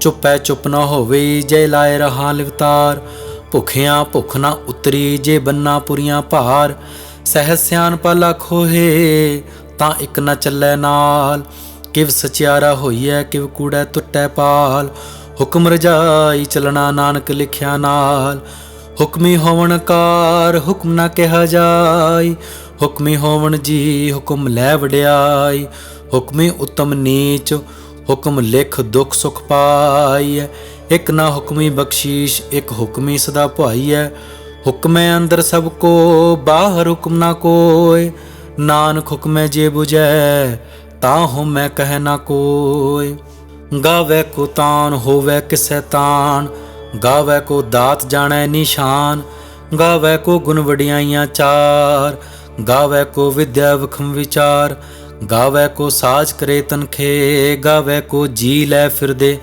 ਚੁੱਪੈ ਚੁੱਪ ਨਾ ਹੋਵੇ, ਜੇ ਲਾਇ ਰਹਾ ਲਿਵਤਾਰ। ਭੁਖਿਆਂ ਭੁਖ ਨਾ ਉਤਰੀ, ਜੇ ਬੰਨਾ ਪੁਰੀਆਂ ਭਾਰ। ਸਹਿ ਸਿਆਨ ਪਾਲਾ ਖੋਹੇ, ਤਾਂ ਇੱਕ ਨਾ ਚੱਲੈ ਨਾਲ। ਕਿਵ ਸਚਿਆਰਾ ਹੋਈਐ, ਕਿਵ ਕੂੜੈ ਟੁੱਟੈ ਪਾਲ। ਹੁਕਮ ਰਜਾਈ ਚਲਣਾ ਨਾਨਕ ਲਿਖਿਆ ਨਾਲ। ਹੁਕਮੀ ਹੋਵਣ ਕਾਰ, ਹੁਕਮ ਨਾ ਕਿਹਾ ਜਾਈ। ਹੁਕਮੀ ਹੋਵਣ ਜੀ, ਹੁਕਮ ਲੈ ਵਡਿਆਈ। ਹੁਕਮੀ ਉਤਮ ਨੀਚ ਹੁਕਮ ਲਿਖ ਦੁਖ ਸੁਖ ਪਾਈਐ। ਇੱਕ ਨਾ ਹੁਕਮੀ ਬਖਸ਼ੀਸ਼, ਇੱਕ ਹੁਕਮੀ ਸਦਾ ਭਾਈਐ। ਹੁਕਮੇ ਅੰਦਰ ਸਭ ਕੋ, ਬਾਹਰ ਹੁਕਮ ਨਾ ਕੋਏ। ਨਾਨਕ ਹੁਕਮੇ ਜੇ 부ਜੈ ਤਾਂ ਹਉ ਮੈਂ ਕਹਿ ਨਾ ਕੋਏ। ਗਾਵੇ ਕੋ ਤਾਨ, ਹੋਵੇ ਕਿਸੈ ਤਾਨ। ਗਾਵੇ ਕੋ ਦਾਤ ਜਾਣੈ ਨਿਸ਼ਾਨ। ਗਾਵੇ ਕੋ ਗੁਣ ਵਡਿਆਈਆਂ ਚਾਰ। ਗਾਵੇ ਕੋ ਵਿਦਿਆ ਵਖਮ ਵਿਚਾਰ। ਗਾਵੇ ਕੋ ਸਾਜ ਕਰੇ ਤਨਖੇ, ਗਾਵੇ ਕੋ ਜੀ ਲੈ ਫਿਰਦੇ,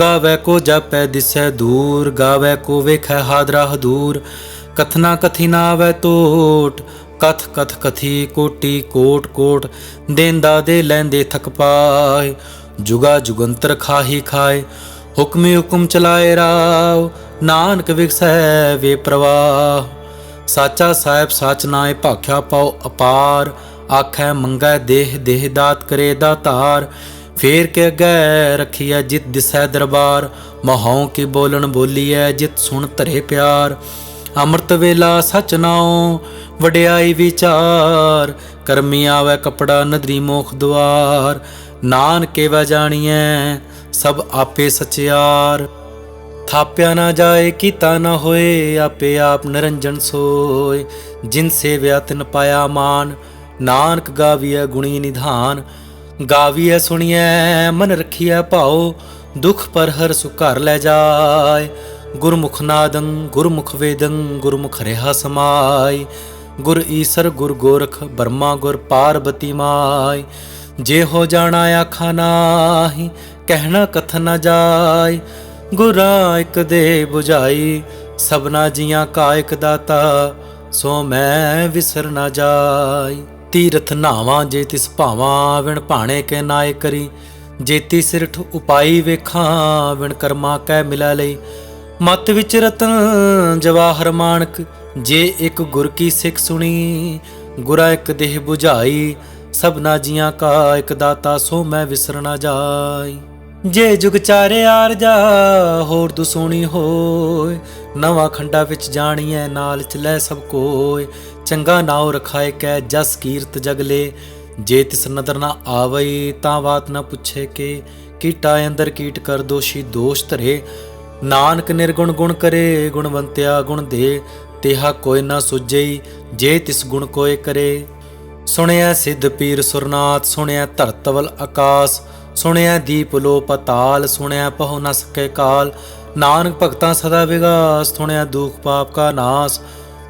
ਗਾਵੇ ਕੋ ਜਪੈ ਦਿਸੈ ਦੂਰ, ਗਾਵੇ ਕੋ ਵੇਖੈ ਹਾਦਰਾ ਹਦੂਰ ਕਥਨਾ ਕਥੀ ਨਾ ਆਵੈ ਟੋਟ, ਕਥ ਕਥ ਕਥੀ ਕੋਟੀ ਕੋਟ ਕੋਟ, ਦੇਂਦਾ ਦੇ ਲੈਂਦੇ ਥਕ ਪਾਏ, ਜੁਗਾ ਜੁਗੰਤਰ ਖਾਹੀ ਖਾਏ। ਹੁਕਮੇ ਹੁਕਮ ਚਲਾਏ ਰਾਵ ਨਾਨਕ ਵਿਖਸੈ ਵੇ ਪ੍ਰਵਾਹ। ਸਾਚਾ ਸਾਹਿਬ ਸਾਚ ਨਾਏ ਭਾਖਿਆ ਪਾਉ ਅਪਾਰ ਆਖੈ ਮੰਗੈ ਦੇਹ ਦੇਹ ਦਾਤ ਕਰੇ ਦਾਤਾਰ ਫੇਰ ਕੇ ਗੈ ਰਖੀਐ ਜਿਤ ਦਿਸੈ ਦਰਬਾਰ। ਮਹਉ ਕੀ ਬੋਲਣ ਬੋਲੀਐ ਜਿਤ ਸੁਣ ਧਰੇ ਪਿਆਰ। ਅੰਮ੍ਰਿਤ ਵੇਲਾ ਸਚ ਨਾਉ, ਵਡਿਆਈ ਵਿਚਾਰ। ਕਰਮੀ ਆਵੈ ਕਪੜਾ ਨਦਰੀ ਮੋਖ ਦੁਆਰ। ਨਾਨਕੇ ਵਾ ਜਾਣੀਐ ਸਭ ਆਪੇ ਸਚਿਆਰ। ਥਾਪਿਆ ਨਾ ਜਾਏ, ਕੀਤਾ ਨਾ ਹੋਏ, ਆਪੇ ਆਪ ਨਿਰੰਜਨ ਸੋਏ। ਜਿਨ ਸੇਵਿਆ ਤਿਨ ਪਾਇਆ ਮਾਨ। ਨਾਨਕ ਗਾਵੀਐ ਗੁਣੀ ਨਿਧਾਨ, ਗਾਵੀਐ ਸੁਣੀਐ, ਮਨ ਰਖੀਐ ਭਾਉ, ਦੁਖ ਪਰ ਹਰ ਸੁ ਘਰ ਲੈ ਜਾਏ। ਗੁਰਮੁਖ ਨਾਦੰ, ਗੁਰਮੁਖ ਵੇਦੰ, ਗੁਰਮੁਖ ਰਹਾ ਸਮਾਈ ਗੁਰ ਈਸਰ, ਗੁਰ ਗੋਰਖ, ਬਰਮਾ ਗੁਰ ਪਾਰਬਤੀ ਮਾਈ ਜੇ ਹੋ ਜਾਣਾ ਆਖਾ ਨਾਹੀ, ਕਹਿਣਾ ਕਥ ਨਾ ਜਾਏ। ਗੁਰਾ ਇਕ ਦੇ 부ਝਾਈ ਸਭਨਾ ਜੀਆਂ ਕਾ ਇਕ ਦਾਤਾ, ਸੋ ਮੈਂ ਵਿਸਰ ਨਾ ਜਾਈ ਤੀਰਥ ਰਥਨਾਵਾਂ ਜੇ ਤਿਸ ਭਾਵਾਂ ਵਿਣ ਭਾਣੇ ਕੇ ਨਾਏ ਕਰੀ। ਜੇਤੀ ਸਿਰਠ ਉਪਾਈ ਵੇਖਾਂ, ਵਿਣ ਕਰਮਾ ਕੈ ਮਿਲਾ ਲਈ। ਮਤ ਵਿੱਚ ਰਤਨ ਜਵਾਹਰ ਮਾਨਕ, ਜੇ ਇੱਕ ਗੁਰ ਕੀ ਸਿੱਖ ਸੁਣੀ, ਗੁਰਾ ਇੱਕ ਦੇਹ 부ਝਾਈ ਸਭਨਾ ਜੀਆਂ ਕਾ ਇੱਕ ਦਾਤਾ, ਸੋ ਮੈਂ ਵਿਸਰ ਨਾ ਜਾਈ। ਜੇ ਜੁਗ ਚਾਰੇ ਆਰ ਜਾ, ਹੋਰ ਦੁਸੋਣੀ ਹੋਏ। ਨਵਾਂ ਖੰਡਾ ਵਿੱਚ ਜਾਣੀਐ, ਨਾਲ ਚ ਲੈ ਸਭ ਕੋਏ। ਚੰਗਾ ਨਾਉ ਰਖਾਏ ਕੈ ਜਸ ਕੀਰਤ ਜਗਲੇ ਜੇ ਤਿਸ ਨਦਰ ਨਾ ਆਵਈ ਤਾਂ ਬਾਤ ਨਾ ਪੁੱਛੇ ਕੇ। ਕੀਟਾ ਅੰਦਰ ਕੀਟ ਕਰ ਦੋਸ਼ੀ ਦੋਸ਼ ਧਰੇ। ਨਾਨਕ ਨਿਰਗੁਣ ਗੁਣ ਕਰੇ, ਗੁਣਵੰਤਿਆ ਗੁਣ ਦੇ। ਤੇਹਾ ਕੋਈ ਨਾ ਸੁਝਈ, ਜੇ ਤਿਸ ਗੁਣ ਕੋਏ ਕਰੇ। ਸੁਣਿਆ ਸਿੱਧ ਪੀਰ ਸੁਰਨਾਥ, ਸੁਣਿਆ ਧਰਤਵਲ ਆਕਾਸ। ਸੁਣਿਆ ਦੀਪ ਲੋ ਪਤਾਲ ਸੁਣਿਆ ਪਹੁ ਨ ਸਕੇ ਕਾਲ। ਨਾਨਕ ਭਗਤਾਂ ਸਦਾ ਵਿਗਾਸ, ਸੁਣਿਆ ਦੁਖ ਪਾਪ ਕਾ ਨਾਸ।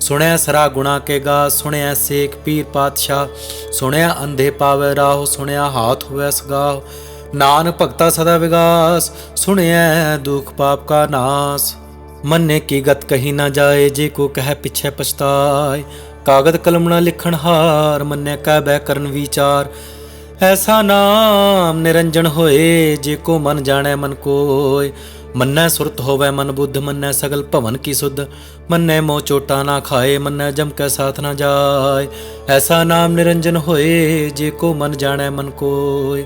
ਸੁਣਿਆ ਸਰਾ ਗੁਣਾ ਕੇ ਗਾ ਸੁਣਿਆ ਸੇਖ ਪੀਰ ਪਾਤਸ਼ਾਹ, ਸੁਣਿਆ ਅੰਧੇ ਪਾਵੇ ਰਾਹ, ਸੁਣਿਆ ਹਾਥ ਹੋਵੇ ਸਗਾ ਨਾਨਕ ਭਗਤਾ ਸਦਾ ਵਿਗਾਸ ਸੁਣਿਆ ਦੁਖ ਪਾਪ ਕਾ ਨਾਸ। ਮੰਨੇ ਕੀ ਗਤ ਕਹੀ ਨਾ ਜਾਏ, ਜੇ ਕੋ ਕਹਿ ਪਿਛੇ ਪਛਤਾਏ, ਕਾਗਦ ਕਲਮ ਨਾ ਲਿਖਣ ਹਾਰ, ਮੰਨੇ ਕਹਿ ਬੈ ਕਰਨ ਵਿਚਾਰ। ਐਸਾ ਨਾਮ ਨਿਰੰਜਨ ਹੋਏ, ਜੇ ਕੋ ਮਨ ਜਾਣੈ ਮਨ ਕੋਇ ਮੰਨੈ ਸੁਰਤ ਹੋਵੇ ਮਨ ਬੁੱਧ, ਮੰਨੈ ਸਗਲ ਭਵਨ ਕੀ ਸੁਧ। ਮੰਨੈ ਮੋ ਚੋਟਾ ਨਾ ਖਾਏ, ਮੰਨੈ ਜਮ ਕੈ ਸਾਥ ਨਾ ਜਾਏ। ਐਸਾ ਨਾਮ ਨਿਰੰਜਨ ਹੋਏ, ਜੇ ਕੋ ਮਨ ਜਾਣੈ ਮਨ ਕੋਇ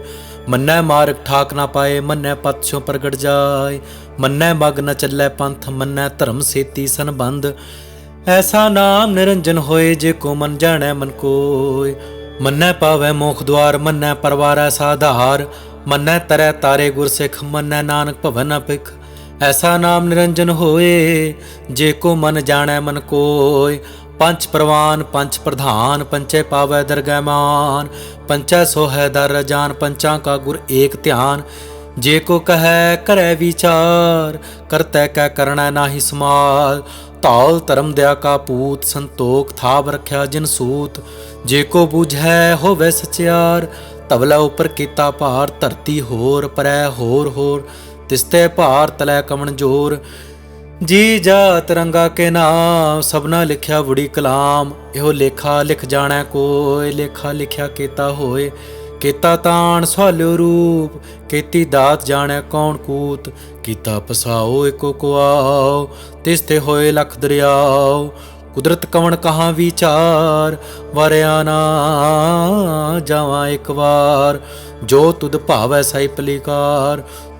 ਮੰਨੈ ਮਾਰਗ ਠਾਕ ਨਾ ਪਾਏ, ਮੰਨੈ ਪਤ ਪ੍ਰਗਟ ਜਾਏ। ਮੰਨੈ ਮਗ ਨ ਚੱਲੈ ਪੰਥ, ਮੰਨੈ ਧਰਮ ਸੇਤੀ ਸੰਬੰਧ। ਐਸਾ ਨਾਮ ਨਿਰੰਜਨ ਹੋਏ, ਜੇ ਕੋ ਮਨ ਜਾਣੈ ਮਨ ਕੋਇ ਮੰਨੈ ਪਾਵੈ ਮੋਖ ਦਵਾਰ ਮੰਨੈ ਪਰਵਾਰੈ ਸਾਧਾਰ। ਮੰਨੈ ਤਰੈ ਤਾਰੇ ਗੁਰਸਿੱਖ, ਮੰਨੈ ਨਾਨਕ ਭਵਨ ਅਪਿਖ। ਐਸਾ ਨਾਮ ਨਿਰੰਜਨ ਹੋਏ, ਜੇ ਕੋ ਮਨ ਜਾਣੈ ਮਨ ਕੋਇ। ਪੰਚ ਪ੍ਰਵਾਨ ਪੰਚ ਪ੍ਰਧਾਨ, ਪੰਚੇ ਪਾਵੈ ਦਰਗਹਿ ਪੰਚੈ ਸੋਹੈ ਦਰ ਜਾਨ, ਪੰਚਾਂ ਕਾ ਗੁਰ ਏਕ ਧਿਆਨ। ਜੇ ਕੋ ਕਹੈ, ਕਰੈ ਵਿਚਾਰ, ਕਰਤੈ ਕੈ ਕਰਣਾ ਨਾਹੀ ਸਮਾਲ ਧੌਲ ਧਰਮ ਦਇਆ ਕਾ ਪੂਤ, ਸੰਤੋਖ ਥਾਪ ਰਖਿਆ ਜਿਨ ਸੂਤ। ਜੇ ਕੋ ਬੁਝੈ, ਹੋਵੇ ਸਚਿਆਰ ਤਵਲਾ ਉਪਰ ਕੀਤਾ ਭਾਰ, ਧਰਤੀ ਹੋਰ, ਪਰੈ ਹੋਰ ਹੋਰ। ਤਿਸਤੇ ਭਾਰ ਤਲੈ ਕਮਣ ਜੋਰ। ਜੀ ਜਾਤ ਰੰਗਾ ਕੇ ਨਾਮ, ਸਭਨਾ ਲਿਖਿਆ ਬੁੜੀ ਕਲਾਮ। ਇਹੋ ਲੇਖਾ ਲਿਖ ਜਾਣੈ ਕੋਇ, ਲੇਖਾ ਲਿਖਿਆ ਕੀਤਾ ਹੋਏ ਕੀਤਾ ਤਾਣ ਸਵਾਲਿਓ ਰੂਪ, ਕੀਤੀ ਦਾਤ ਜਾਣੈ ਕੌਣ ਕੂਤ। ਕੀਤਾ ਪਸਾਓ ਇਕੋ ਕੋ ਆਓ ਤਿਸ ਤੇ ਹੋਏ ਲਖ ਦਰਿਆਓ। ਕੁਦਰਤ ਕਵਣ ਕਹਾਂ ਵਿਚਾਰ, ਵਰਿਆ ਨਾ ਜਾਵਾਂ ਇੱਕ ਵਾਰ। ਜੋ ਤੁਧ ਭਾਵੈ ਸਾਈ ਪਲੀਕਾਰ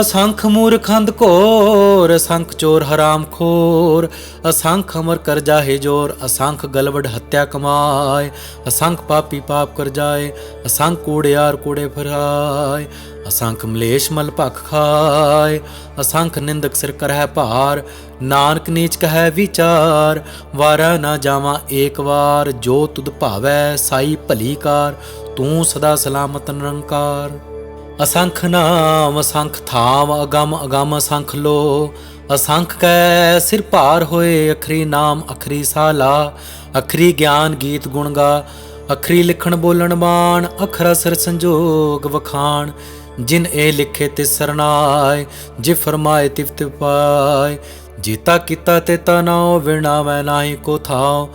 ਅਸੰਖ ਮੂਰਖ ਅੰਧ ਘੋਰ, ਅਸੰਖ ਚੋਰ ਹਰਾਮ ਖੋਰ, ਅਸੰਖ ਅਮਰ ਕਰ ਜਾਹੇ ਜੋਰ, ਅਸੰਖ ਗਲਵੜ ਹੱਤਿਆ ਕਮਾਏ, ਅਸੰਖ ਪਾਪੀ ਪਾਪ ਕਰ ਜਾਏ, ਅਸੰਖ ਕੂੜਿਆਰ ਕੂੜੇ ਫਰਾਏ ਅਸੰਖ ਮਲੇਸ਼ ਮਲ ਭਖ ਖਾਏ, ਅਸੰਖ ਨਿੰਦਕ ਸਿਰ ਕਰਹਿ ਭਾਰ, ਨਾਨਕ ਨੀਚ ਕਹੈ ਵਿਚਾਰ, ਵਾਰਾ ਨਾ ਜਾਵਾਂ ਏਕ ਵਾਰ, ਜੋ ਤੁਧ ਭਾਵੈ ਸਾਈ ਭਲੀ ਕਾਰ, ਤੂੰ ਸਦਾ ਸਲਾਮਤ ਨਿਰੰਕਾਰ। ਅਸੰਖ ਨਾਮ, ਅਸੰਖ ਥਾਮ, ਅਗਮ ਅਗਮ ਅਸੰਖ ਲੋ। ਅਸੰਖ ਕੈ ਸਿਰ ਭਾਰ ਹੋਏ, ਅਖਰੀ ਨਾਮ, ਅਖਰੀ ਸਾਲਾ। ਅਖਰੀ ਗਿਆਨ ਗੀਤ ਗੁਣ ਗਾ, ਅਖਰੀ ਲਿਖਣ ਬੋਲਣ ਬਾਣ ਅਖਰ ਸਿਰ ਸੰਜੋਗ ਵਖਾਣ। ਜਿਨ ਇਹ ਲਿਖੇ ਤੇ ਸਰਨਾਏ ਜੇ ਫਰਮਾਏ ਤਿਵ ਤਿਵ ਪਾਏ। ਜੀਤਾ ਕੀਤਾ ਤੇ ਤਨਾਉ ਵਿਣਾ ਮੈਂ ਨਾਹੀ ਕੋ ਥਾਉ।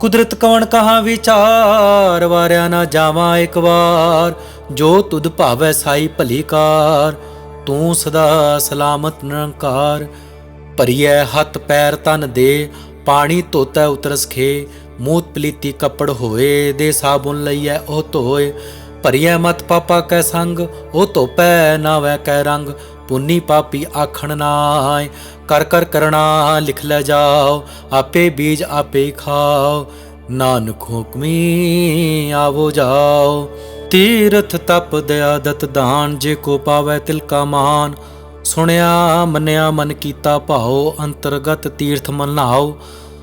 ਕੁਦਰਤ ਕਵਣ ਕਹਾ ਵਿਚਾਰ, ਵਾਰਿਆ ਨਾ ਜਾਵਾਂ ਇੱਕ ਵਾਰ। ਜੋ ਤੁਧ ਭਾਵੈ ਸਾਈ ਭਲੀ ਕਾਰ ਤੂੰ ਸਦਾ ਸਲਾਮਤ ਨਿਰੰਕਾਰ। ਭਰੀਐ ਹੱਥ ਪੈਰ ਤਨ ਦੇ, ਪਾਣੀ ਧੋਤੈ ਉਤਰਸ ਖੇ। ਮੂਤ ਪਲੀਤੀ ਕੱਪੜ ਹੋਏ, ਦੇ ਸਾਬੁਨ ਲਈਐ ਉਹ ਧੋਏ। ਭਰੀਐ ਮਤ ਪਾਪਾ ਕੈ ਸੰਗ, ਉਹ ਧੋਪੈ ਨਾਵੈ ਕੈ ਰੰਗ। ਪੁੰਨੀ ਪਾਪੀ ਆਖਣ ਨਾਏ ਕਰ ਕਰ ਕਰਣਾ ਲਿਖ ਲੈ ਜਾਓ, ਆਪੇ ਬੀਜ ਆਪੇ ਖਾਓ। ਨਾਨਕ ਹੁਕਮੀ ਆਵੋ ਜਾਓ। ਤੀਰਥ ਤਪ ਦਇਆ ਦਤ ਦਾਨ ਜੇ ਕੋ ਪਾਵੈ ਤਿਲ ਕਾ ਮਾਨ। ਸੁਣਿਆ, ਮੰਨਿਆ, ਮਨ ਕੀਤਾ ਭਾਉ, ਅੰਤਰਗਤ ਤੀਰਥ ਮਨ ਨਾਉ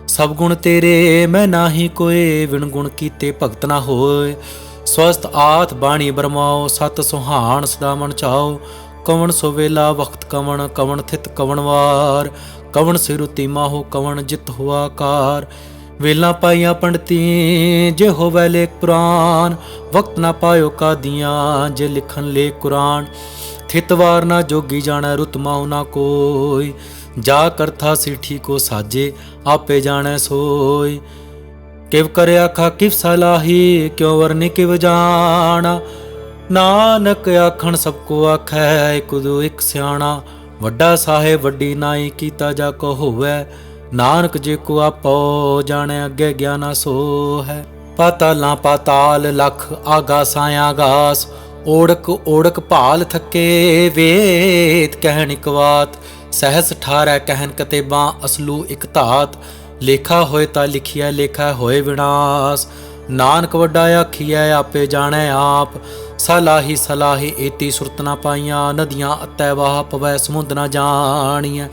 ਸਭ ਗੁਣ ਤੇਰੇ, ਮੈਂ ਨਾਹੀ ਕੋਏ ਵਿਣ ਗੁਣ ਕੀਤੇ ਭਗਤ ਨਾ ਹੋਏ। ਸਵਸਤ ਆਤ ਬਾਣੀ ਬਰਮਾਓ ਸਤ ਸੁਹਾਣ ਸਦਾ ਮਨ ਚਾਓ ਕਵਣ ਸੋ ਵੇਲਾ, ਵਖਤ ਕਵਣ ਕਵਣ ਥਿਤ ਕਵਣ ਵਾਰ। ਕਵਣ ਸਿਰੁਤੀ ਮਾਹੋ, ਕਵਣ ਜਿਤ ਹੁਆ ਕਾਰ ਵੇਲਾ ਪਾਈਆਂ ਪੰਡਤੀ, ਜੇ ਹੋਵੇ ਲੇਖ ਪੁਰਾਨ ਵਕਤ ਨਾ ਪਾਇਓ ਕਾਦੀਆਂ, ਜੇ ਲਿਖਣ ਲੇ ਕੁਰਾਨ। ਥਿਤਵਾਰ ਨਾ ਜੋਗੀ ਜਾਣੈ ਰੁਤ ਨਾ ਕੋਈ, ਜਾ ਕਰਥਾ ਸਿਠੀ ਕੋ ਸਾਜੇ, ਆਪੇ ਜਾਣੈ ਸੋਈ। ਕਿਵ ਕਰਿ ਆਖਾ ਕਿਵ ਸਲਾਹੀ ਕਿਉ ਵਰਨੇ ਕਿਵ ਜਾਣਾ। ਨਾਨਕ ਆਖਣ ਸਭ ਕੋ ਆਖੈ, ਇਕ ਦੂ ਇਕ ਸਿਆਣਾ। ਵੱਡਾ ਸਾਹਿਬ ਵੱਡੀ ਨਾਈ ਕੀਤਾ ਜਾ ਕੋ ਹੋਵੇ। ਨਾਨਕ ਜੇ ਕੋ ਆਪੋ ਜਾਣੈ, ਅੱਗੇ ਗਿਆਨਾ ਸੋ ਹੈ। ਪਾਤਾਲਾਂ ਪਾਤਾਲ, ਲਖ ਆਗਾਸਾਂ ਆਗਾਸ, ਓੜਕ ਓੜਕ ਭਾਲ ਥੱਕੇ ਵੇਦ ਕਹਿਣ ਇਕ ਸਹਸ ਠਾਰੈ ਕਹਿਨ ਕਤੇਬਾਂ, ਅਸਲੂ ਇਕ ਧਾਤ। ਲੇਖਾ ਹੋਏ ਤਾਂ ਲਿਖਿਆ ਲੇਖਾ ਹੋਏ ਵਿਨਾਸ਼। ਨਾਨਕ ਵੱਡਾ ਆਖੀਐ, ਆਪੇ ਜਾਣੈ ਆਪ। ਸਲਾਹੀ ਸਲਾਹੀ ਏਤੀ ਸੁਰਤ ਨਾ ਪਾਈਆਂ, ਨਦੀਆਂ ਅਤੈ ਵਾਹ ਪਵੈ, ਸਮੁੰਦ ਨਾ ਜਾਣੀਐ।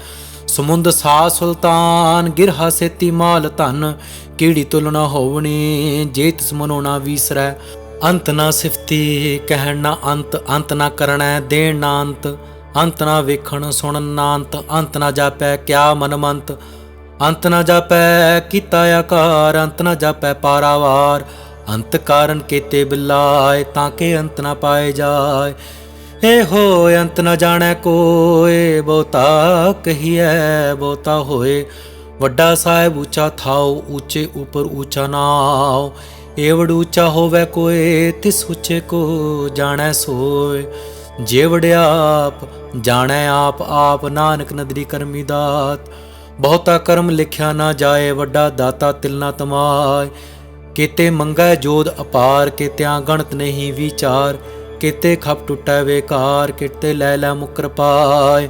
ਸਮੁੰਦ ਸਾ ਸੁਲਤਾਨ, ਗਿਰਹਾ ਸੇਤੀ ਮਾਲ ਧਨ। ਕੀੜੀ ਤੁਲਨਾ ਹੋਵਣੀ? ਜੇ ਤਿਸ ਮਨੋ ਵੀਸਰੈ, ਅੰਤ ਨਾ ਸਿਫਤੀ। ਕਹਿਣ ਨਾ ਅੰਤ ਅੰਤ ਨਾ ਕਰਣੈ ਦੇਣ ਨਾ ਅੰਤ। ਅੰਤ ਨਾ ਵੇਖਣ, ਸੁਣਨ ਨਾ ਅੰਤ। ਅੰਤ ਨਾ ਜਾਪੈ, ਕਿਆ ਮਨਮੰਤ। ਅੰਤ ਨਾ ਜਾਪੈ, ਕੀਤਾ ਆਕਾਰ। ਅੰਤ ਨਾ ਜਾਪੈ, ਪਾਰਾਵਾਰ। ਅੰਤ ਕਾਰਨ ਕੀਤੇ ਬਿਲਾਏ, ਤਾਂ ਕਿ ਅੰਤ ਨਾ ਪਾਏ ਜਾਏ। ਇਹੋ ਅੰਤ ਨਾ ਜਾਣੈ ਕੋਏ, ਬਹੁਤਾ ਕਹੀਐ, ਬਹੁਤਾ ਹੋਏ। ਵੱਡਾ ਸਾਹਿਬ ਉੱਚਾ ਥਾਉ, ਉੱਚੇ ਉਪਰ ਉੱਚਾ ਨਾਉ। ਏਵੜ ਉੱਚਾ ਹੋਵੇ ਕੋਏ, ਤਿਸ ਉੱਚੇ ਕੋ ਜਾਣੈ ਸੋਏ। ਜੇਵੜ ਆਪ, ਜਾਣੈ ਆਪ ਆਪ ਨਾਨਕ ਨਦਰੀ ਕਰਮੀ ਦਾਤ। ਬਹੁਤਾ ਕਰਮ ਲਿਖਿਆ ਨਾ ਜਾਏ, ਵੱਡਾ ਦਾਤਾ ਤਿਲਨਾ ਤਮਾਏ। ਕੀਤੇ ਮੰਗੈ ਜੋਦ ਅਪਾਰ, ਕੀਤਿਆਂ ਗਣਤ ਨਹੀਂ ਵਿਚਾਰ। ਕੀਤੇ ਖਪ ਟੁੱਟੈ ਵੇਕਾਰ, ਕੀਤੇ ਲੈ ਲੈ ਮੁਕਰ ਪਾਏ,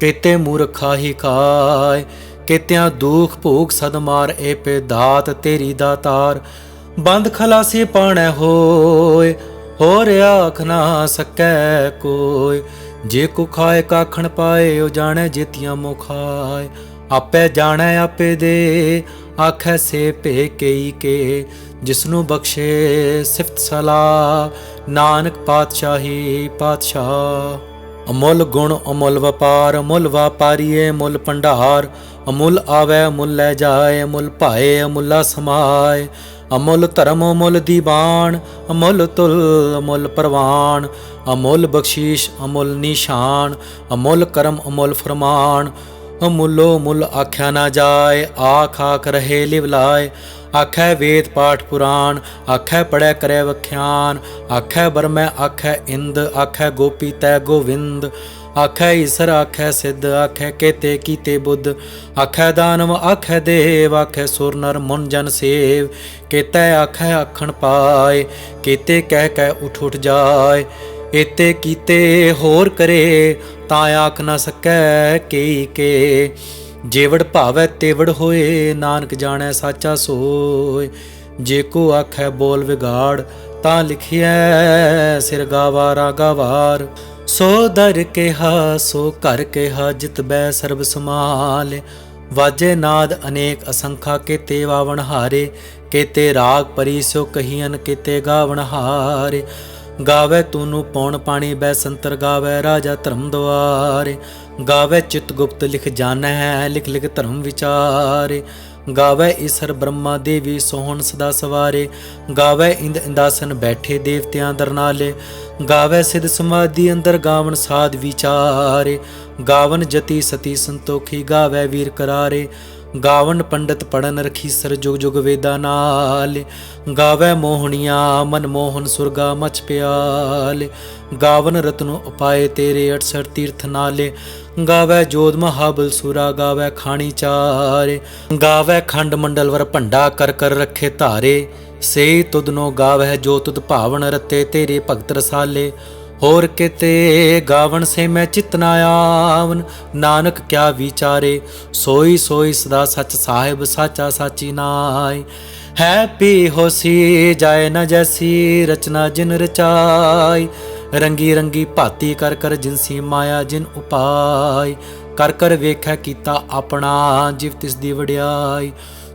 ਕੀਤੇ ਮੂਰਖਾ ਹੀ ਖਾਏ, ਕੀਤਿਆਂ ਦੁਖ ਭੋਗ ਸਦ ਮਾਰ ਏ ਪੇ ਦਾਤ ਤੇਰੀ ਦਾਤਾਰ ਬੰਦ ਖਲਾਸੀ ਪਾਣੈ ਹੋਏ, ਹੋਰ ਆਖ ਨਾ ਸਕੈ ਕੋਈ। ਜੇ ਕੋ ਖਾਏ ਕਾਖਣ ਪਾਏ, ਉਹ ਜਾਣੈ ਜੇਤੀਆਂ ਮੁਖਾਏ। ਆਪੇ ਜਾਣੈ, ਆਪੇ ਦੇ ਆਖੈ ਸੇ ਭੇ ਕਈ ਕੇ, ਜਿਸਨੂੰ ਬਖਸ਼ੇ ਸਿਫਤ ਸਲਾ। ਨਾਨਕ ਪਾਤਸ਼ਾਹੀ ਪਾਤਸ਼ਾਹ, ਅਮੁੱਲ ਗੁਣ ਅਮੁੱਲ ਵਪਾਰ, ਅਮੁੱਲ ਵਪਾਰੀਏ ਮੁੱਲ ਭੰਡਾਰ। ਅਮੁੱਲ ਆਵੇ, ਅਮੁੱਲ ਲੈ ਜਾਏ, ਅਮੁੱਲ ਭਾਏ, ਅਮੁੱਲਾ ਸਮਾਏ। ਅਮੁੱਲ ਧਰਮ ਅਮੁੱਲ ਦੀਵਾਨ ਅਮੁੱਲ ਤੁਲ ਅਮੁੱਲ ਪ੍ਰਵਾਨ ਅਮੁੱਲ ਬਖਸ਼ੀਸ਼ ਅਮੁੱਲ ਨਿਸ਼ਾਨ, ਅਮੁੱਲ ਕਰਮ ਅਮੁੱਲ ਫਰਮਾਨ। ਅਮੁੱਲੋ ਮੁੱਲ ਆਖਿਆ ਨਾ ਜਾਏ, ਆਖ ਆਖ ਰਹੇ ਲਿਵਲਾਏ ਆਖੈ ਵੇਦ ਪਾਠ ਪੁਰਾਣ, ਆਖੈ ਪੜੈ ਕਰੈ ਵਖਿਆਨ। ਆਖੈ ਬਰਮੈ, ਆਖੈ ਇੰਦ, ਆਖੈ ਗੋਪੀ ਤੈ ਗੋਵਿੰਦ। ਆਖੈ ਈਸਰ, ਆਖੈ ਸਿੱਧ, ਆਖੈ ਕੇਤੇ ਕੀਤੇ ਬੁੱਧ। ਆਖੈ ਦਾਨਵ, ਆਖੈ ਦੇਵ, ਆਖੈ ਸੁਰ ਨਰ ਮਨ ਜਨ ਸੇਵ। ਕੇਤੈ ਆਖੈ ਆਖਣ ਪਾਏ, ਕੇਤੇ ਕਹਿ ਕਹਿ ਉਠ ਉਠ ਜਾਏ। ਏਤੇ ਕੀਤੇ ਹੋਰ ਕਰੇ, ਤਾਂ ਆਖ ਨਾ ਸਕੈ ਕਈ ਕੇ। ਜੇਵੜ ਭਾਵੈ ਤੇਵੜ ਹੋਏ, ਨਾਨਕ ਜਾਣੈ ਸਾਚਾ ਸੋਏ। ਜੇ ਕੋ ਆਖੈ ਬੋਲ ਵਿਗਾੜ, ਤਾਂ ਲਿਖਿਐ ਸਿਰ ਗਾਵਾਰਾ ਗਾਵਾਰ ਸੋ ਦਰ ਕਿਹਾ, ਸੋ ਕਰ ਕਿਹਾ, ਜਿਤ ਬੈ ਸਰਬ ਸਮਾਲ ਵਾਜੇ ਨਾਦ ਅਨੇਕ ਅਸੰਖਾ, ਕੇਤੇ ਵਾਵਣ ਹਾਰੇ। ਕੇਤੇ ਰਾਗ ਪਰੀ, ਸੋ ਕਹੀਨ ਕੇਤੇ ਗਾਵਣ ਹਾਰੇ। ਗਾਵੇ ਤੂਨੂੰ ਪੌਣ ਪਾਣੀ ਬੈ ਸੰਤਰ ਗਾਵੇ, ਰਾਜਾ ਧਰਮ ਦੁਆਰੇ ਗਾਵੇ ਚਿਤ ਗੁਪਤ ਲਿਖ ਜਾਣ ਹੈ ਲਿਖ ਲਿਖ ਧਰਮ ਵਿਚਾਰੇ। ਗਾਵੇ ਈਸਰ ਬ੍ਰਹਮਾ ਦੇਵੀ ਸੋਹਣ ਸਦਾ ਸਵਾਰੇ। ਗਾਵੇ ਇੰਦ ਇੰਦਾਸਨ ਬੈਠੇ ਦੇਵਤਿਆਂ ਦਰਨਾਲੇ। ਗਾਵੇ ਸਿਧ ਸਮਾਧੀ ਅੰਦਰ ਗਾਵਨ ਸਾਧ ਵਿਚਾਰੇ। ਗਾਵਨ ਜਤੀ ਸਤੀ ਸੰਤੋਖੀ ਗਾਵੇ ਵੀਰ ਕਰਾਰੇ। ਗਾਵਨ ਪੰਡਤ ਪੜਨ ਰਖੀ ਸਰ ਜੁਗ ਜੁਗ ਵੇਦਾ ਨਾਲ। ਗਾਵੇ ਮੋਹਣੀਆਂ, ਮਨ ਮੋਹਨ ਸੁਰਗਾ ਮਚ ਪਿਆਲੇ। ਗਾਵਨ ਰਤਨੁ ਉਪਾਏ ਤੇਰੇ 68 ਤੀਰਥ ਨਾਲੇ। ਗਾਵੇ ਜੋਧ ਮਹਾਬਲ ਸੂਰਾ, ਗਾਵੇ ਖਾਣੀ ਚਾਰੇ। ਗਾਵੇ ਖੰਡ ਮੰਡਲ ਵਰ ਭੰਡਾ ਕਰ ਕਰ ਰੱਖੇ ਧਾਰੇ। ਸੇ ਤੁਧਨੋ ਗਾਵੇ ਜੋ ਤੁਧ ਭਾਵਨ ਰਤੇ, ਤੇਰੇ ਭਗਤ ਰਸਾਲੇ। ਹੋਰ ਕਿਤੇ ਗਾਵਣ ਸੇ ਮੈਂ ਚਿਤਨਾ ਆਵਨ। ਨਾਨਕ ਕਿਆ ਵਿਚਾਰੇ, ਸੋਈ ਸੋਈ ਸਦਾ ਸੱਚ ਸਾਹਿਬ ਸਾਚਾ ਸਾਚੀ ਨਾਈ ਹੈ ਪੀ ਹੋਸੀ, ਜਾਏ ਨ ਜੈਸੀ ਰਚਨਾ ਜਿਨ ਰਚਾਈ। ਰੰਗੀ ਰੰਗੀ ਭਾਤੀ ਕਰ ਕਰ ਜਿਨਸੀ ਮਾਇਆ ਜਿਨ ਉਪਾਈ। ਕਰ ਕਰ ਵੇਖੈ ਕੀਤਾ ਆਪਣਾ, ਜਿਵ ਤਿਸ ਦੀ ਵਡਿਆਈ।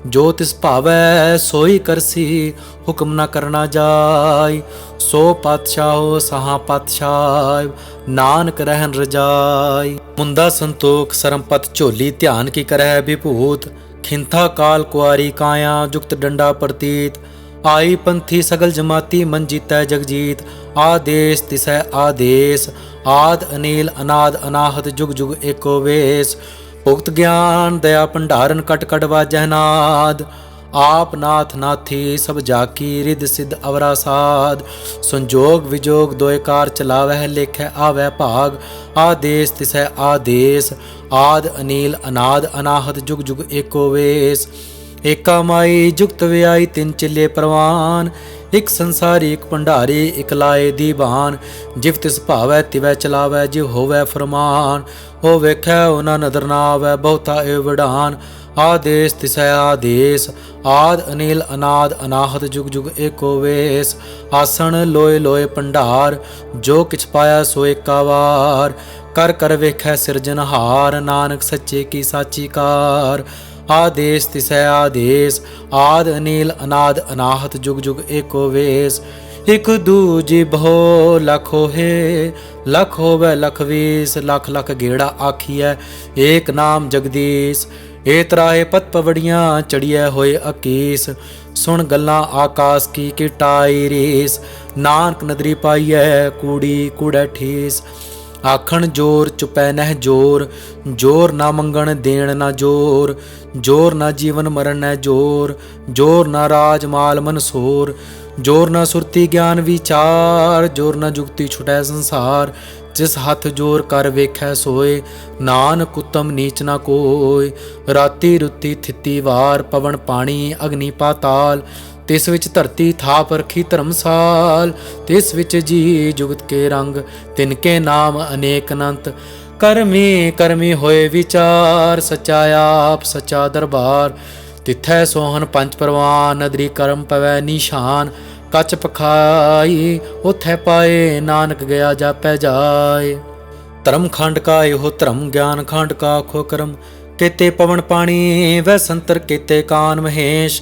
ਜੋ ਤਿਸ ਭਾਵੈ ਸੋਈ ਕਰਸੀ, ਹੁਕਮ ਨਾ ਕਰਨਾ ਜਾਈ ਸੋ ਪਾਤਸ਼ਾਹੋ ਸਹਾ ਪਾਤਸ਼ਾਹ ਨਾਨਕ ਰਹਿਨ ਰਜਾਈ ਮੁੰਦਾ ਸੰਤੋਖ ਸਰਮਪਤ ਝੋਲੀ ਧਿਆਨ ਕੀ ਕਰੈ ਵਿਭੂਤ। ਖਿੰਥਾ ਕਾਲ ਕੁਆਰੀ ਕਾਇਆ ਜੁਗਤ ਡੰਡਾ ਪ੍ਰਤੀਤ। ਆਈ ਪੰਥੀ ਸਗਲ ਜਮਾਤੀ ਮਨ ਜੀਤੈ ਜਗਜੀਤ। ਆਦੇਸ ਤਿਸੈ ਆਦੇਸ, ਆਦ ਅਨੀਲ ਅਨਾਦ ਅਨਾਹਤ ਜੁਗ ਜੁਗ ਏਕੋ ਵੇਸ। ਭੁਗਤ ਗਿਆਨ, ਦਇਆ ਭੰਡਾਰਨ ਕਟ ਕਟ ਵਾਜੈ ਨਾਦ। ਆਪ ਨਾਥ ਨਾਥੀ ਸਭ ਜਾਕੀ ਰਿਦ ਸਿਧ ਅਵਰਾ ਸਾਧ ਸੰਜੋਗ ਵਿਜੋਗ ਦੋਇ ਕਾਰ ਚਲਾਵਹਿ ਲੇਖੈ ਆਵੈ ਭਾਗ। ਆਦੇਸ ਤਿਸੈ ਆਦੇਸ, ਆਦ ਅਨੀਲ ਅਨਾਦ, ਅਨਾਹਤ ਜੁਗ ਜੁਗ ਏਕੋ ਵੇਸ। ਏਕਾ ਮਾਈ ਜੁਗਤ ਵਿਆਈ ਤਿੰਨ ਚੱਲੇ ਪ੍ਰਵਾਨ। ਇਕ ਸੰਸਾਰੀ, ਇਕ ਭੰਡਾਰੀ, ਇਕ ਲਾਏ ਦੀਵਾਨ ਜਿਵ ਤਿਸ ਭਾਵੈ, ਤਿਵੈ ਚਲਾਵੈ, ਜਿਵ ਹੋਵੈ ਫਰਮਾਨ। ਹੋ ਵੇਖੈ ਉਹਨਾਂ ਨਦਰ ਨਾ ਆਵੈ ਬਹੁਤਾ ਏ ਵਡਾਨ। ਆਦੇਸ ਤਿਸੈ ਆਦੇਸ, ਆਦ ਅਨਿਲ, ਅਨਾਦ ਅਨਾਹਤ, ਜੁਗ ਜੁਗ ਏਕੋ ਵੇਸ। ਆਸਣ ਲੋਏ ਲੋਏ ਭੰਡਾਰ, ਜੋ ਕਿਛ ਪਾਇਆ ਸੋ ਏਕਾ ਵਾਰ। ਕਰ ਕਰ ਵੇਖੈ ਸਿਰਜਨਹਾਰ ਨਾਨਕ ਸੱਚੇ ਕੀ ਸਾਚੀ ਕਾਰ। ਆਦੇਸ ਤਿਸੈ ਆਦੇਸ, ਆਦ ਅਨੀਲ ਅਨਾਦ ਅਨਾਹਤ ਜੁਗ ਜੁਗ ਏਕੋ ਵੇਸ। ਇਕ ਦੂਜੀ ਬਹੁ ਲਖ ਹੋਏ, ਲਖ ਹੋਵੇ ਲਖ ਵੀਸ, ਲਖ ਲਖ ਗੇੜਾ ਆਖੀਐ, ਏਕ ਨਾਮ ਜਗਦੀਸ਼। ਏ ਤਰਾਏ ਪਤ ਪਵੜੀਆਂ ਚੜੀਐ ਹੋਏ ਅਕੀਸ। ਸੁਣ ਗੱਲਾਂ ਆਕਾਸ ਕੀ ਕਿਟਾਈ ਰੀਸ। ਨਾਨਕ ਨਦਰੀ ਪਾਈਐ ਕੂੜੀ ਕੁੜੈ ਠੀਸ। ਆਖਣ ਜੋਰ ਚੁਪੈ ਨਹਿ ਜੋਰ ਜੋਰ ਨਾ ਮੰਗਣ ਦੇਣ ਨਾ ਜੋਰ ਜੋਰ ਨਾ ਜੀਵਨ ਮਰਨ ਨਹਿ ਜੋਰ ਜੋਰ ਨਾ ਰਾਜ ਮਾਲ ਮਨਸੋਰ ਜੋਰ ਨਾ ਸੁਰਤੀ ਗਿਆਨ ਵਿਚਾਰ, ਜੋਰ ਨਾ ਜੁਗਤੀ ਛੁਟੈ ਸੰਸਾਰ, ਜਿਸ ਹੱਥ ਜੋਰ ਕਰ ਵੇਖੈ ਸੋਏ, ਨਾਨਕ ਉਤਮ ਨੀਚ ਨਾ ਕੋਇ ਰਾਤੀ ਰੁੱਤੀ ਥਿੱਤੀ ਵਾਰ, ਪਵਨ ਪਾਣੀ ਅਗਨੀ ਪਾਤਾਲ ਤਿਸ ਵਿੱਚ ਧਰਤੀ ਥਾਪ ਰਖੀ ਧਰਮਸਾਲ, ਤਿਸ ਵਿੱਚ ਜੀ ਜੁਗਤ ਕੇ ਰੰਗ, ਤਿਨ ਕੇ ਨਾਮ ਅਨੇਕ ਅਨੰਤ। ਕਰਮੀ ਕਰਮੀ ਹੋਏ ਵਿਚਾਰ, ਸਚਾ ਆਪ, ਸਚਾ ਦਰਬਾਰ। ਤਿਥੈ ਸੋਹਨ ਪੰਜ ਪਰਵਾਨ ਨਦਰੀ ਕਰਮ ਪਵੈ ਨਿਸ਼ਾਨ। ਕਚ ਪਖਾਈ, ਉਥੈ ਪਾਏ, ਨਾਨਕ ਗਿਆ ਜਾਪੈ ਜਾਏ। ਧਰਮ ਖੰਡ ਕਾ ਇਹੋ ਧਰਮ, ਗਿਆਨ ਖੰਡ ਕਾ ਖੋ ਕਰਮ। ਕੇਤੇ ਪਵਨ ਪਾਣੀ, ਵੈ ਸੰਤਰ ਕੇਤੇ ਕਾਨ ਮਹੇਸ਼।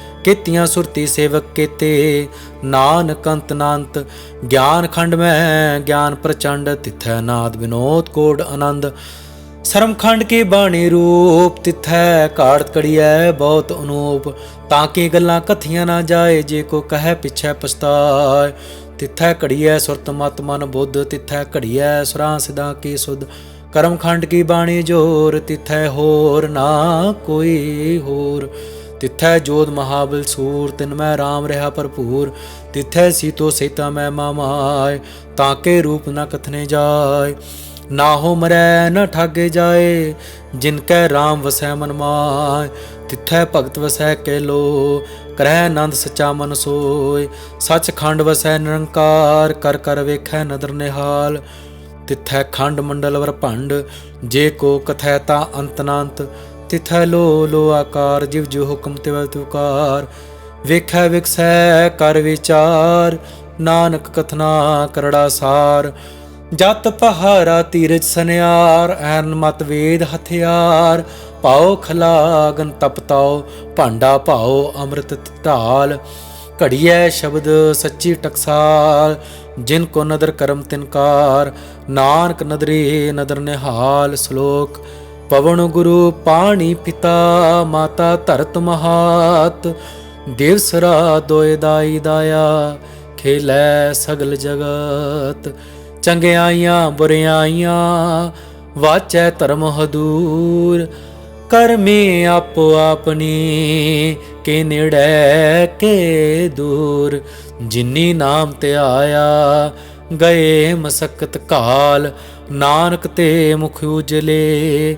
ਕੀਤੀਆਂ ਸੁਰਤੀ ਸੇਵਕ ਕੀਤੇ। ਨਾਨਕ ਅੰਤ ਨਾਨਤ, ਗਿਆਨ ਖੰਡ ਮੈਂ, ਗਿਆਨ ਪ੍ਰਚੰਡ, ਤਿਥੈ ਨਾਦ ਵਿਨੋਦ ਕੋਡ ਆਨੰਦ। ਸਰਮ ਖੰਡ ਕੀ ਬਾਣੀ ਰੂਪ, ਤਿਥੈ ਕਾੜਤ ਕੜੀਐ ਬਹੁਤ ਅਨੂਪ। ਤਾਂ ਕਿ ਗੱਲਾਂ ਕਥੀਆਂ ਨਾ ਜਾਏ, ਜੇ ਕੋ ਕਹੈ ਪਿਛੈ ਪਛਤਾਏ। ਤਿਥੈ ਘੜੀਐ ਸੁਰਤ ਮਤ ਮਨ ਬੁੱਧ, ਤਿਥੈ ਘੜੀਐ ਸੁਰਾਂ ਸਿਦਾ ਕੀ ਸੁਧ। ਕਰਮ ਖੰਡ ਕੀ ਬਾਣੀ ਜੋਰ, ਤਿਥੈ ਹੋਰ ਨਾ ਕੋਈ ਹੋਰ। ਤਿੱਥੈ ਜੋਤ ਮਹਾਬਲ ਸੂਰ, ਤਿਨ ਮੈਂ RAM ਰਹਾ ਭਰਪੂਰ, ਤਿੱਥੈ ਸੀਤੋ ਸੇਤਾ ਮੈਂ ਮਾਮਾਏ, ਤਾਂ ਕੇ ਰੂਪ ਨ ਕਥਨੇ ਜਾਏ ਨਾ ਹੋ ਮਰੈ ਨ ਠਾਗੇ ਜਾਏ, ਜਿਨ ਕੈ RAM ਵਸੈ ਮਨ ਮਾਏ, ਤਿੱਥੈ ਭਗਤ ਵਸੈ ਕੇ ਲੋ ਕਰੈ ਆਨੰਦ ਸਚਾ ਮਨ ਸੋਏ ਸੱਚ ਖੰਡ ਵਸੈ ਨਿਰੰਕਾਰ, ਕਰ ਕਰ ਵੇਖੈ ਨਦਰ ਨਿਹਾਲ, ਤਿਥੈ ਖੰਡ ਮੰਡਲ ਵਰ ਭੰਡ ਜੇ ਕੋ ਕਥੈ ਤਾ ਅੰਤਨਾੰਤ ਤਿਥੈ ਲੋ ਲੋ ਆਕਾਰ, ਜਿਵ ਜੋ ਹੁਕਮ ਤਿਵ ਤੁਕਾਰ ਵੇਖੈ ਵਿਕਸੈ ਕਰ ਵਿਚਾਰ, ਨਾਨਕ ਕਥਨਾ ਕਰੜਾ ਸਾਰ। ਜਤ ਪਹਾਰਾ ਤੀਰਜ ਸਨਿਆਰ, ਐਨ ਮਤ ਵੇਦ ਹਥਿਆਰ। ਪਾਓ ਖਲਾਗਨ ਤਪਤਾਓ ਭਾਂਡਾ ਪਾਓ ਅੰਮ੍ਰਿਤ ਢਾਲ ਘੜੀਐ ਸ਼ਬਦ ਸੱਚੀ ਟਕਸਾਲ, ਜਿਨ ਕੋ ਨਦਰ ਕਰਮ ਤਿਨਕਾਰ ਨਾਨਕ ਨਦਰੀ ਨਦਰ ਨਿਹਾਲ, ਸ਼ਲੋਕ ਪਵਨ ਗੁਰੂ ਪਾਣੀ ਪਿਤਾ, ਮਾਤਾ ਧਰਤ ਮਹਾਤ। ਦੇਵ ਸਰਾ ਦੋਇ ਦਾਈ ਦਾਇਆ, ਖੇਲੇ ਸਗਲ ਜਗਤ। ਚੰਗਿਆਈਆਂ, ਬੁਰਿਆਈਆਂ, ਵਾਚੈ ਧਰਮ ਹਦੂਰ। ਕਰਮੀ ਆਪੋ ਆਪਣੀ, ਕੇ ਨੇੜੇ, ਕੇ ਦੂਰ। ਜਿਨੀ ਨਾਮ ਤੇ ਆਇਆ, ਗਏ ਮਸਕਤ ਕਾਲ। ਨਾਨਕ ਤੇ ਮੁਖ ਉਜਲੇ।